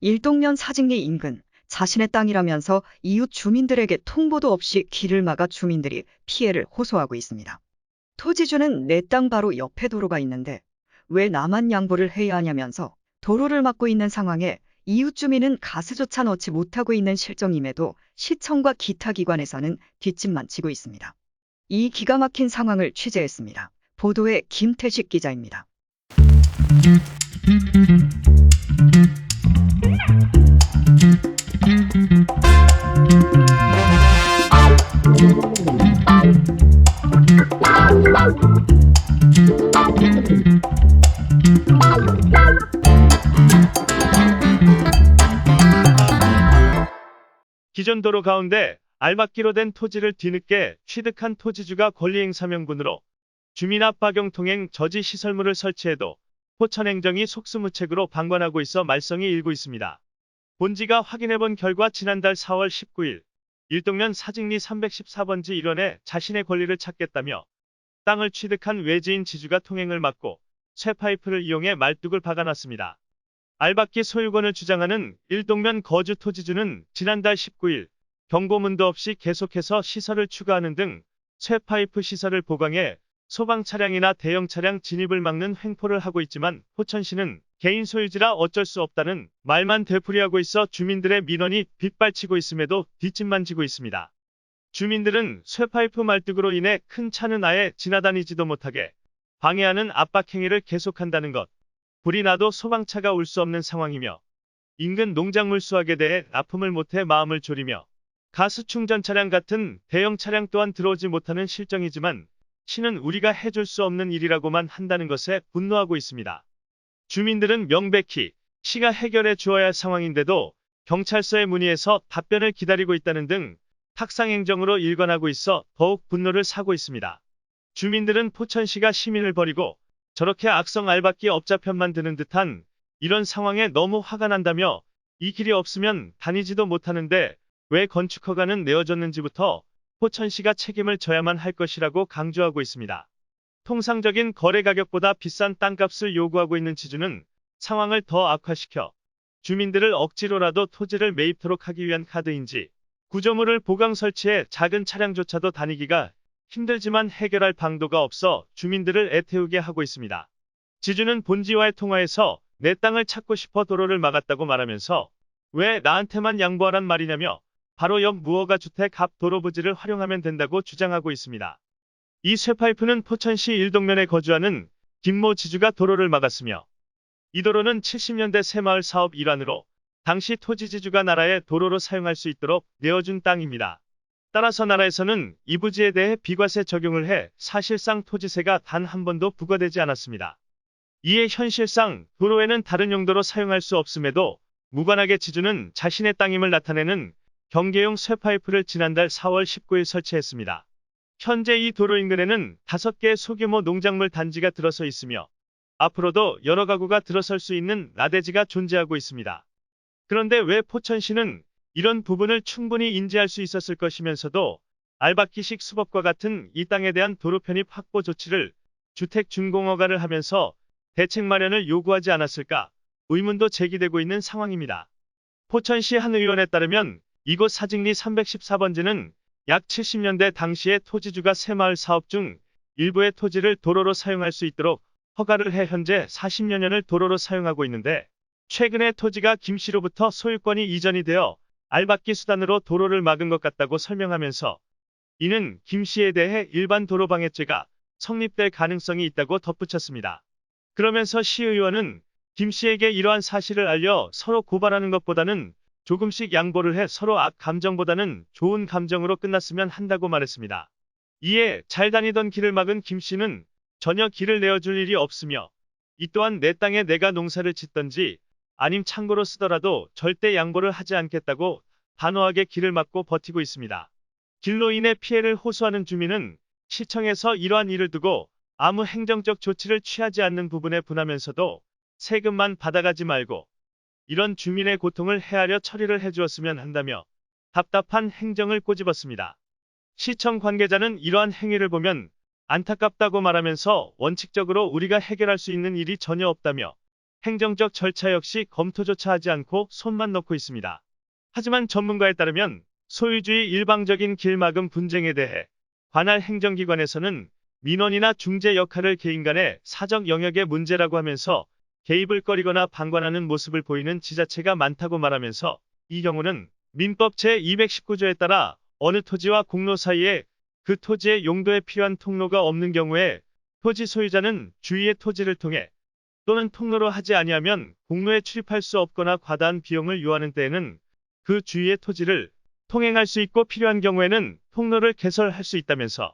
일동면 사직리 인근 자신의 땅이라면서 이웃 주민들에게 통보도 없이 길을 막아 주민들이 피해를 호소하고 있습니다. 토지주는 내 땅 바로 옆에 도로가 있는데 왜 나만 양보를 해야 하냐면서 도로를 막고 있는 상황에 이웃 주민은 가스조차 넣지 못하고 있는 실정임에도 시청과 기타 기관에서는 뒷짐만 지고 있습니다. 이 기가 막힌 상황을 취재했습니다. 보도에 김태식 기자입니다. 기존 도로 가운데 알박기로 된 토지를 뒤늦게 취득한 토지주가 권리행사 명분으로 주민 압박용 통행 저지 시설물을 설치해도 포천행정이 속수무책으로 방관하고 있어 말썽이 일고 있습니다. 본지가 확인해본 결과 지난달 4월 19일 일동면 사직리 314번지 일원에 자신의 권리를 찾겠다며 땅을 취득한 외지인 지주가 통행을 막고 쇠파이프를 이용해 말뚝을 박아놨습니다. 알박기 소유권을 주장하는 일동면 거주 토지주는 지난달 19일 경고문도 없이 계속해서 시설을 추가하는 등 쇠파이프 시설을 보강해 소방 차량이나 대형 차량 진입을 막는 횡포를 하고 있지만 포천시는 개인 소유지라 어쩔 수 없다는 말만 되풀이하고 있어 주민들의 민원이 빗발치고 있음에도 뒷짐만 지고 있습니다. 주민들은 쇠파이프 말뚝으로 인해 큰 차는 아예 지나다니지도 못하게 방해하는 압박 행위를 계속한다는 것. 불이 나도 소방차가 올 수 없는 상황이며 인근 농작물 수확에 대해 납품을 못해 마음을 졸이며 가스 충전 차량 같은 대형 차량 또한 들어오지 못하는 실정이지만 시는 우리가 해줄 수 없는 일이라고만 한다는 것에 분노하고 있습니다. 주민들은 명백히 시가 해결해 주어야 할 상황인데도 경찰서에 문의해서 답변을 기다리고 있다는 등 탁상행정으로 일관하고 있어 더욱 분노를 사고 있습니다. 주민들은 포천시가 시민을 버리고 저렇게 악성 알박기 업자 편만 드는 듯한 이런 상황에 너무 화가 난다며 이 길이 없으면 다니지도 못하는데 왜 건축허가는 내어줬는지부터 포천시가 책임을 져야만 할 것이라고 강조하고 있습니다. 통상적인 거래 가격보다 비싼 땅값을 요구하고 있는 지주는 상황을 더 악화시켜 주민들을 억지로라도 토지를 매입토록 하기 위한 카드인지 구조물을 보강 설치해 작은 차량조차도 다니기가 힘들지만 해결할 방도가 없어 주민들을 애태우게 하고 있습니다. 지주는 본지와의 통화에서 내 땅을 찾고 싶어 도로를 막았다고 말하면서 왜 나한테만 양보하란 말이냐며 바로 옆 무허가 주택 앞 도로 부지를 활용하면 된다고 주장하고 있습니다. 이 쇠파이프는 포천시 일동면에 거주하는 김모 지주가 도로를 막았으며 이 도로는 70년대 새마을 사업 일환으로 당시 토지 지주가 나라의 도로로 사용할 수 있도록 내어준 땅입니다. 따라서 나라에서는 이 부지에 대해 비과세 적용을 해 사실상 토지세가 단 한 번도 부과되지 않았습니다. 이에 현실상 도로에는 다른 용도로 사용할 수 없음에도 무관하게 지주는 자신의 땅임을 나타내는 경계용 쇠파이프를 지난달 4월 19일 설치했습니다. 현재 이 도로 인근에는 5개의 소규모 농작물 단지가 들어서 있으며 앞으로도 여러 가구가 들어설 수 있는 나대지가 존재하고 있습니다. 그런데 왜 포천시는 이런 부분을 충분히 인지할 수 있었을 것이면서도 알박기식 수법과 같은 이 땅에 대한 도로 편입 확보 조치를 주택 준공허가를 하면서 대책 마련을 요구하지 않았을까 의문도 제기되고 있는 상황입니다. 포천시 한 의원에 따르면 이곳 사직리 314번지는 약 70년대 당시에 토지주가 새마을 사업 중 일부의 토지를 도로로 사용할 수 있도록 허가를 해 현재 40여 년을 도로로 사용하고 있는데 최근에 토지가 김씨로부터 소유권이 이전이 되어 알박기 수단으로 도로를 막은 것 같다고 설명하면서 이는 김씨에 대해 일반 도로 방해죄가 성립될 가능성이 있다고 덧붙였습니다. 그러면서 시의원은 김씨에게 이러한 사실을 알려 서로 고발하는 것보다는 조금씩 양보를 해 서로 악 감정보다는 좋은 감정으로 끝났으면 한다고 말했습니다. 이에 잘 다니던 길을 막은 김 씨는 전혀 길을 내어줄 일이 없으며 이 또한 내 땅에 내가 농사를 짓던지 아님 창고로 쓰더라도 절대 양보를 하지 않겠다고 단호하게 길을 막고 버티고 있습니다. 길로 인해 피해를 호소하는 주민은 시청에서 이러한 일을 두고 아무 행정적 조치를 취하지 않는 부분에 분하면서도 세금만 받아가지 말고 이런 주민의 고통을 헤아려 처리를 해주었으면 한다며 답답한 행정을 꼬집었습니다. 시청 관계자는 이러한 행위를 보면 안타깝다고 말하면서 원칙적으로 우리가 해결할 수 있는 일이 전혀 없다며 행정적 절차 역시 검토조차 하지 않고 손만 넣고 있습니다. 하지만 전문가에 따르면 소유주의 일방적인 길막음 분쟁에 대해 관할 행정기관에서는 민원이나 중재 역할을 개인 간의 사적 영역의 문제라고 하면서 개입을 꺼리거나 방관하는 모습을 보이는 지자체가 많다고 말하면서 이 경우는 민법 제219조에 따라 어느 토지와 공로 사이에 그 토지의 용도에 필요한 통로가 없는 경우에 토지 소유자는 주위의 토지를 통해 또는 통로로 하지 아니하면 공로에 출입할 수 없거나 과다한 비용을 요하는 때에는 그 주위의 토지를 통행할 수 있고 필요한 경우에는 통로를 개설할 수 있다면서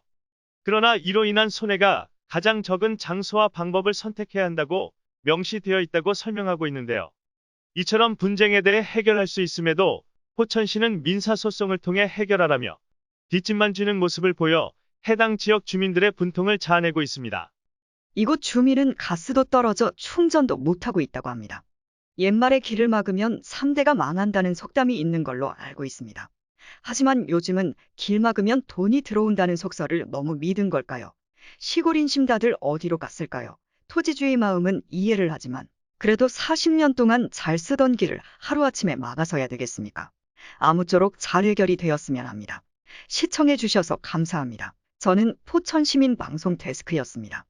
그러나 이로 인한 손해가 가장 적은 장소와 방법을 선택해야 한다고 명시되어 있다고 설명하고 있는데요. 이처럼 분쟁에 대해 해결할 수 있음에도 포천시는 민사소송을 통해 해결하라며 뒷짐만 쥐는 모습을 보여 해당 지역 주민들의 분통을 자아내고 있습니다. 이곳 주민은 가스도 떨어져 충전도 못하고 있다고 합니다. 옛말에 길을 막으면 3대가 망한다는 속담이 있는 걸로 알고 있습니다. 하지만 요즘은 길 막으면 돈이 들어온다는 속설을 너무 믿은 걸까요? 시골 인심 다들 어디로 갔을까요? 토지주의 마음은 이해를 하지만 그래도 40년 동안 잘 쓰던 길을 하루아침에 막아서야 되겠습니까? 아무쪼록 잘 해결이 되었으면 합니다. 시청해 주셔서 감사합니다. 저는 포천시민방송 데스크였습니다.